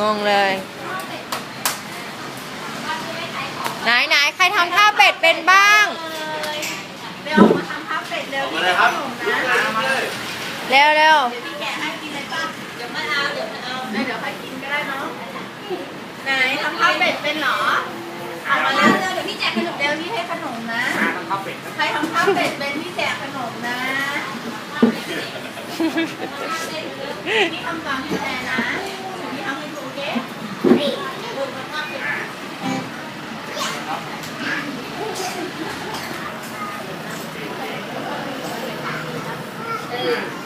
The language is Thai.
งงเลย ไหนไหนใครทำท่าเป็ดเป็นบ้าง เบลมาทำพับเป็ดเร็วเลยครับเร็วเร็วเดี๋ยวพี่แกให้กินเลยป้าเดี๋ยวมาเอาเดี๋ยวมาเอาเดี๋ยวไปกินก็ได้เนาะไหนทำพับเป็ดเป็นหรอเอามาแล้วเร็วเดี๋ยวพี่แจกขนมเดี๋ยวพี่ให้ขนมนะใครทำพับเป็ดเป็นพี่แจกขนมนะมีคำสั่งพี่แจนะ เออ